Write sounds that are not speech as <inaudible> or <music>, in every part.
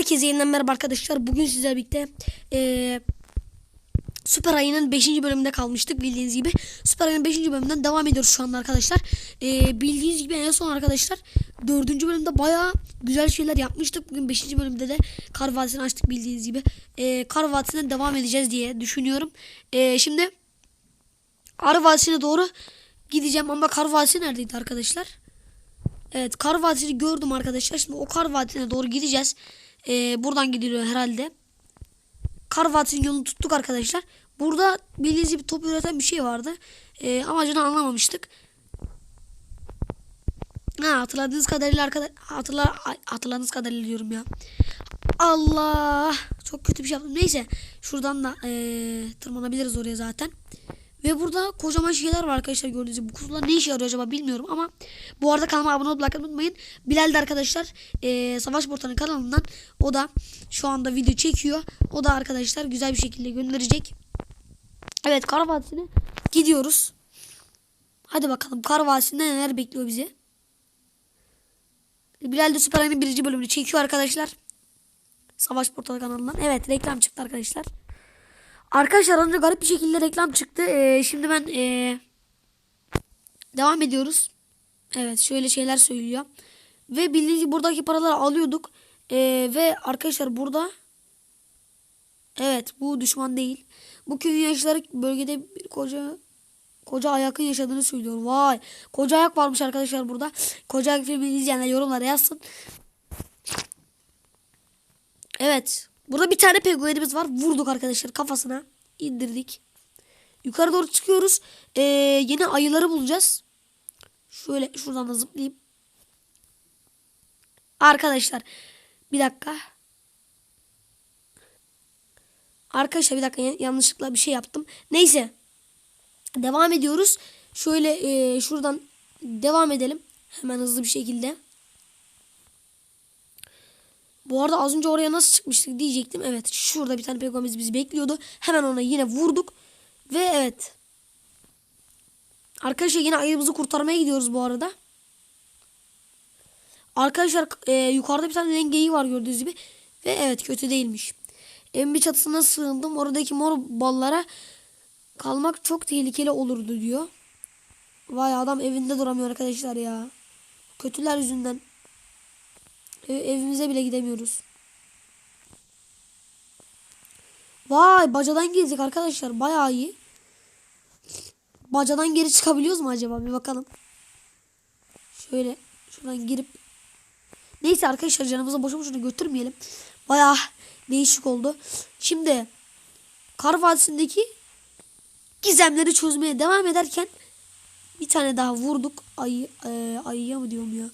Herkese yeniden merhaba arkadaşlar. Bugün sizlerle birlikte eee Süper Ayı'nın 5. bölümünde kalmıştık bildiğiniz gibi. Süper Ayı'nın 5. bölümünden devam ediyoruz şu anda arkadaşlar. Eee bildiğiniz gibi en son arkadaşlar 4. bölümde bayağı güzel şeyler yapmıştık. Bugün 5. bölümde de Kar Vadisi'ni açtık bildiğiniz gibi. Eee Kar Vadisi'ne devam edeceğiz diye düşünüyorum. Eee şimdi Kar Vadisi'ne doğru gideceğim ama Kar Vadisi neredeydi arkadaşlar? Evet kar vadisini gördüm arkadaşlar. Şimdi o kar vadisine doğru gideceğiz. Ee, buradan gidiliyor herhalde. Kar vadisinin yolunu tuttuk arkadaşlar. Burada bildiğiniz gibi top üreten bir şey vardı. Ee, amacını anlamamıştık. Ha, hatırladığınız kadarıyla arkadaşlar hatırla, hatırladığınız kadarıyla diyorum ya. Allah çok kötü bir şey yaptım. Neyse şuradan da ee, tırmanabiliriz oraya zaten. Ve burada kocaman şeyler var arkadaşlar gördüğünüz gibi. Bu kutular ne işe yarıyor acaba bilmiyorum ama bu arada kanalıma abone olup like unutmayın. Bilal de arkadaşlar eee, Savaş Portan'ın kanalından o da şu anda video çekiyor. O da arkadaşlar güzel bir şekilde gönderecek. Evet Kar Vadisi'ne gidiyoruz. Hadi bakalım Kar Vadisi'nde neler bekliyor bizi. Bilal de Süper Ayı'nın birinci bölümünü çekiyor arkadaşlar. Savaş Portalı kanalından. Evet reklam çıktı arkadaşlar. Arkadaşlar önce garip bir şekilde reklam çıktı. Ee, şimdi ben ee, devam ediyoruz. Evet şöyle şeyler söylüyor. Ve bildiğiniz buradaki paraları alıyorduk. Ee, ve arkadaşlar burada evet bu düşman değil. Bu köyün yaşları bölgede bir koca koca ayakın yaşadığını söylüyor. Vay koca ayak varmış arkadaşlar burada. Koca ayak filmini izleyenler yorumlara yazsın. Evet. Burada bir tane penguenimiz var. Vurduk arkadaşlar kafasına. indirdik. Yukarı doğru çıkıyoruz. Ee, yeni ayıları bulacağız. Şöyle şuradan da zıplayayım. Arkadaşlar bir dakika. Arkadaşlar bir dakika yanlışlıkla bir şey yaptım. Neyse. Devam ediyoruz. Şöyle e, şuradan devam edelim. Hemen hızlı bir şekilde. Bu arada az önce oraya nasıl çıkmıştık diyecektim. Evet şurada bir tane pegamiz bizi bekliyordu. Hemen ona yine vurduk. Ve evet. Arkadaşlar yine ayımızı kurtarmaya gidiyoruz bu arada. Arkadaşlar e, yukarıda bir tane rengeyi var gördüğünüz gibi. Ve evet kötü değilmiş. Evin bir çatısına sığındım. Oradaki mor ballara kalmak çok tehlikeli olurdu diyor. Vay adam evinde duramıyor arkadaşlar ya. Kötüler yüzünden. Ev- evimize bile gidemiyoruz. Vay bacadan girdik arkadaşlar. Bayağı iyi. Bacadan geri çıkabiliyoruz mu acaba? Bir bakalım. Şöyle şuradan girip. Neyse arkadaşlar canımızı boşu boşuna götürmeyelim. Bayağı değişik oldu. Şimdi Kar Vadisi'ndeki gizemleri çözmeye devam ederken bir tane daha vurduk. Ayı, e, ayıya mı diyorum ya?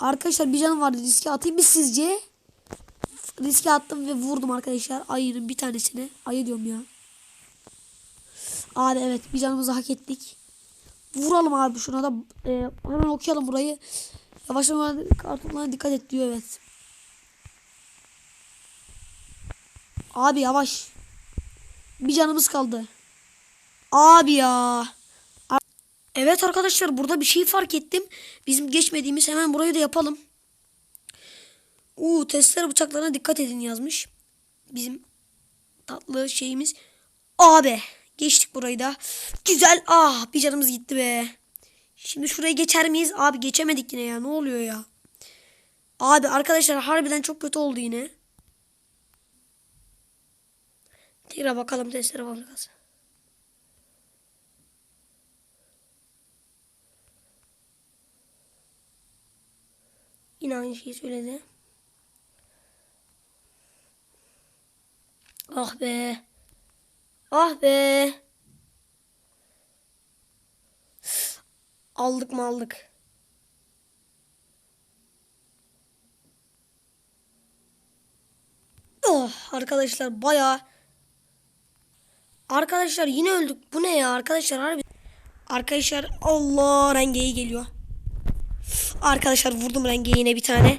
Arkadaşlar bir canım vardı riske atayım mı sizce? Riske attım ve vurdum arkadaşlar ayının bir tanesini. Ayı diyorum ya. Abi evet bir canımızı hak ettik. Vuralım abi şuna da e, hemen okuyalım burayı. Yavaşlama kartona dikkat et diyor evet. Abi yavaş. Bir canımız kaldı. Abi ya. Evet arkadaşlar burada bir şey fark ettim. Bizim geçmediğimiz hemen burayı da yapalım. Uuu testere bıçaklarına dikkat edin yazmış. Bizim tatlı şeyimiz. Abi geçtik burayı da. Güzel. Ah bir canımız gitti be. Şimdi şuraya geçer miyiz? Abi geçemedik yine ya. Ne oluyor ya? Abi arkadaşlar harbiden çok kötü oldu yine. Tekrar bakalım testere fabrikası. Yine aynı şeyi söyledi. Ah be. Ah be. Aldık mı aldık. Oh arkadaşlar bayağı Arkadaşlar yine öldük. Bu ne ya arkadaşlar harbi. Arkadaşlar Allah rengeyi geliyor. Arkadaşlar vurdum rengeyi yine bir tane.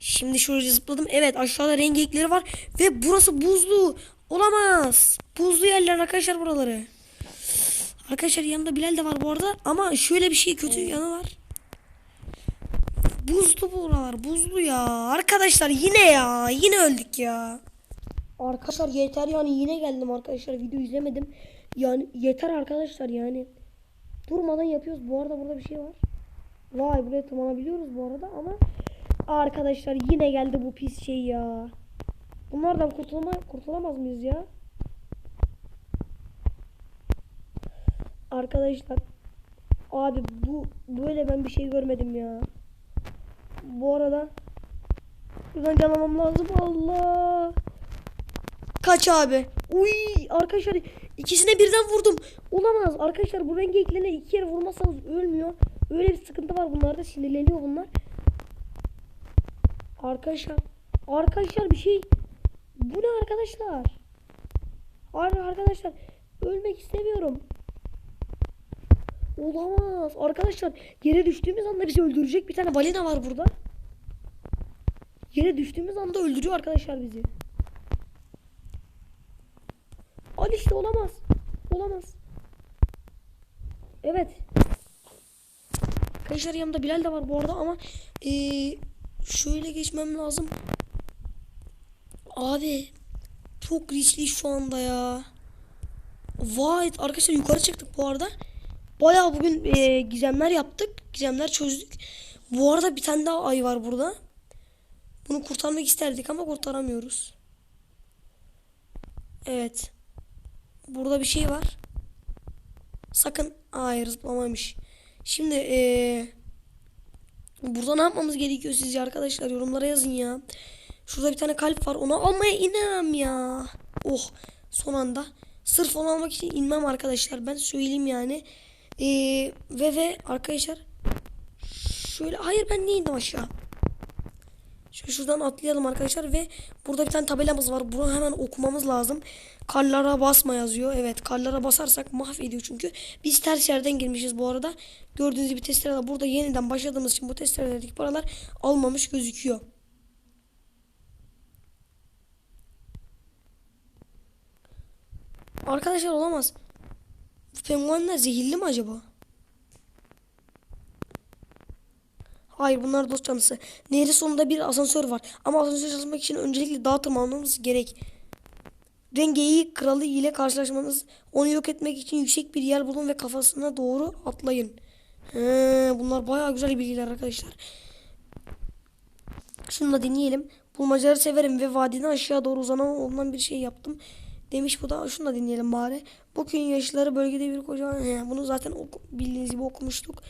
Şimdi şuraya zıpladım. Evet aşağıda rengekleri var. Ve burası buzlu. Olamaz. Buzlu yerler arkadaşlar buraları. Arkadaşlar yanında Bilal de var bu arada. Ama şöyle bir şey kötü yanı var. buzlu buralar buzlu ya. Arkadaşlar yine ya. Yine öldük ya. Arkadaşlar yeter yani yine geldim arkadaşlar. Video izlemedim. Yani yeter arkadaşlar yani. Durmadan yapıyoruz. Bu arada burada bir şey var. Vay buraya tırmanabiliyoruz bu arada ama arkadaşlar yine geldi bu pis şey ya. Bunlardan kurtulma kurtulamaz mıyız ya? Arkadaşlar abi bu böyle ben bir şey görmedim ya. Bu arada buradan canlamam lazım. Allah. Kaç abi. Uy arkadaşlar ikisine birden vurdum. Olamaz. Arkadaşlar bu rengi eklene iki kere vurmazsanız ölmüyor. Öyle bir sıkıntı var bunlarda. Sinirleniyor bunlar. Arkadaşlar. Arkadaşlar bir şey. Bu ne arkadaşlar? Ar- Arkadaşlar ölmek istemiyorum. Olamaz. Arkadaşlar yere düştüğümüz anda bizi öldürecek bir tane balina var burada. Yere düştüğümüz anda öldürüyor arkadaşlar bizi. Al işte olamaz. Olamaz. Evet. Arkadaşlar yanımda Bilal de var bu arada ama eee, şöyle geçmem lazım. Abi çok riskli şu anda ya. Vay arkadaşlar yukarı çıktık bu arada. Bayağı bugün eee, gizemler yaptık. Gizemler çözdük. Bu arada bir tane daha ay var burada. Bunu kurtarmak isterdik ama kurtaramıyoruz. Evet. Burada bir şey var. Sakın. Hayır zıplamamış. Şimdi eee burada ne yapmamız gerekiyor sizce arkadaşlar? Yorumlara yazın ya. Şurada bir tane kalp var. Onu almaya inemem ya. Oh. Son anda. Sırf onu almak için inmem arkadaşlar. Ben söyleyeyim yani. Eee ve ve arkadaşlar. Şöyle. Hayır ben niye indim aşağı? Şöyle şuradan atlayalım arkadaşlar ve burada bir tane tabelamız var. Bunu hemen okumamız lazım. Karlara basma yazıyor. Evet karlara basarsak mahvediyor çünkü. Biz ters yerden girmişiz bu arada. Gördüğünüz gibi testereler burada yeniden başladığımız için bu testerelerdeki paralar almamış gözüküyor. Arkadaşlar olamaz. Bu zehirli mi acaba? Hayır bunlar dost canlısı. Nehrin sonunda bir asansör var. Ama asansör çalışmak için öncelikle dağa tırmanmamız gerek. Rengeyi kralı ile karşılaşmanız onu yok etmek için yüksek bir yer bulun ve kafasına doğru atlayın. He, bunlar bayağı güzel bilgiler arkadaşlar. Şunu da dinleyelim. Bulmacaları severim ve vadiden aşağı doğru uzanan olunan bir şey yaptım. Demiş bu da şunu da dinleyelim bari. Bugün yaşlıları bölgede bir koca... He, bunu zaten bildiğiniz gibi okumuştuk.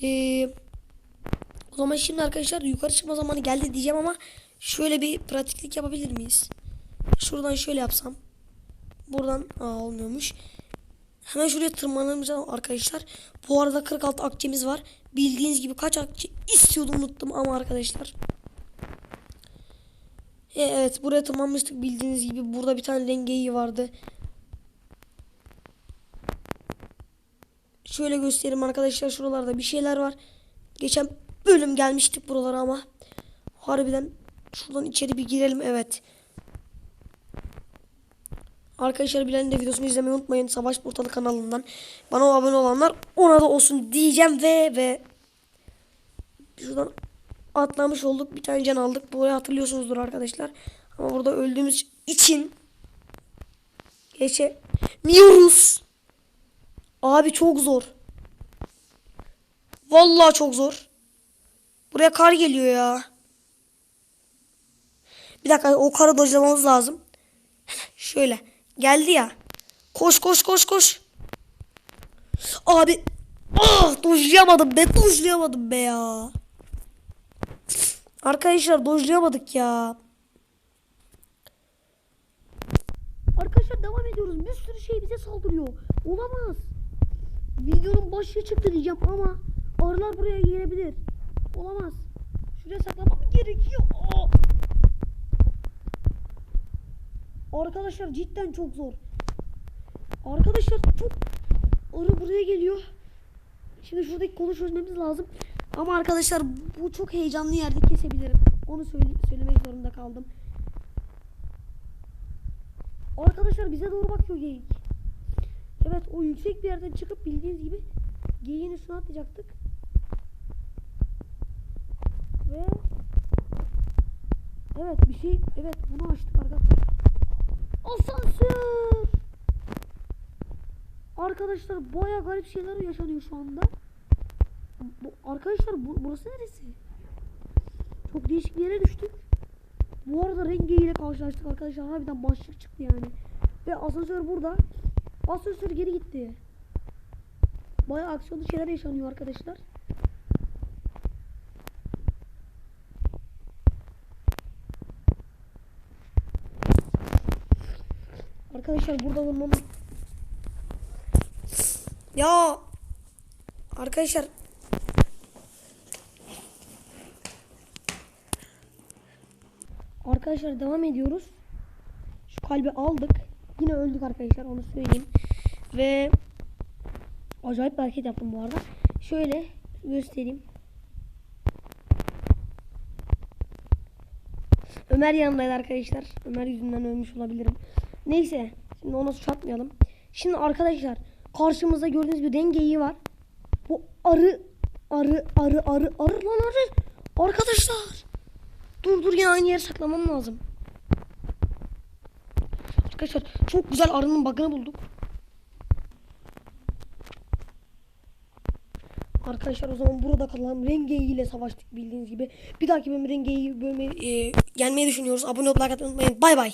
Eee... O zaman şimdi arkadaşlar yukarı çıkma zamanı geldi diyeceğim ama şöyle bir pratiklik yapabilir miyiz? Şuradan şöyle yapsam. Buradan aa, olmuyormuş. Hemen şuraya tırmanacağım arkadaşlar. Bu arada 46 akçemiz var. Bildiğiniz gibi kaç akçe istiyordum unuttum ama arkadaşlar. E, Evet buraya tırmanmıştık bildiğiniz gibi. Burada bir tane rengeyi vardı. Şöyle göstereyim arkadaşlar. Şuralarda bir şeyler var. Geçen bölüm gelmiştik buralara ama. Harbiden şuradan içeri bir girelim. Evet. Arkadaşlar Bilal'in de videosunu izlemeyi unutmayın. Savaş Portalı kanalından. Bana abone olanlar ona da olsun diyeceğim ve ve şuradan atlamış olduk. Bir tane can aldık. Burayı hatırlıyorsunuzdur arkadaşlar. Ama burada öldüğümüz için geçemiyoruz. Abi çok zor. Vallahi çok zor. Buraya kar geliyor ya. Bir dakika o karı dojlamamız lazım. <laughs> Şöyle. Geldi ya. Koş koş koş koş. Abi. Ah dojlayamadım be dojlayamadım be ya. Arkadaşlar dojlayamadık ya. Arkadaşlar devam ediyoruz. Bir sürü şey bize saldırıyor. Olamaz. Videonun başı çıktı diyeceğim ama arılar buraya gelebilir. Olamaz. Şuraya saklamam gerekiyor. Aa! Arkadaşlar cidden çok zor. Arkadaşlar çok arı buraya geliyor. Şimdi şuradaki kolu çözmemiz lazım. Ama arkadaşlar bu çok heyecanlı yerde kesebilirim. Onu söyle söylemek zorunda kaldım. Arkadaşlar bize doğru bakıyor geyik. Evet o yüksek bir yerden çıkıp bildiğiniz gibi geyiğin üstüne atlayacaktık. Ve Evet bir şey evet bunu açtık arkadaşlar. Asansör. Arkadaşlar baya garip şeyler yaşanıyor şu anda. Bu, arkadaşlar bu, burası neresi? Çok değişik bir yere düştük. Bu arada Renge ile karşılaştık arkadaşlar. Harbiden başlık çıktı yani. Ve asansör burada. Asansör geri gitti. Baya aksiyonlu şeyler yaşanıyor arkadaşlar. Arkadaşlar burada bulmam. Ya arkadaşlar Arkadaşlar devam ediyoruz. Şu kalbi aldık. Yine öldük arkadaşlar onu söyleyeyim. Ve acayip bir hareket yaptım bu arada. Şöyle göstereyim. Ömer yanındaydı arkadaşlar. Ömer yüzünden ölmüş olabilirim. Neyse. Şimdi ona suç atmayalım. Şimdi arkadaşlar karşımızda gördüğünüz bir dengeyi var. Bu arı arı arı arı arı lan arı. Arkadaşlar. Dur dur yine aynı yere saklamam lazım. Arkadaşlar çok güzel arının bug'ını bulduk. Arkadaşlar o zaman burada kalan Rengeyi ile savaştık bildiğiniz gibi. Bir dahaki bölüm Rengeyi bölümü e, gelmeyi düşünüyoruz. Abone olmayı unutmayın. Bay bay.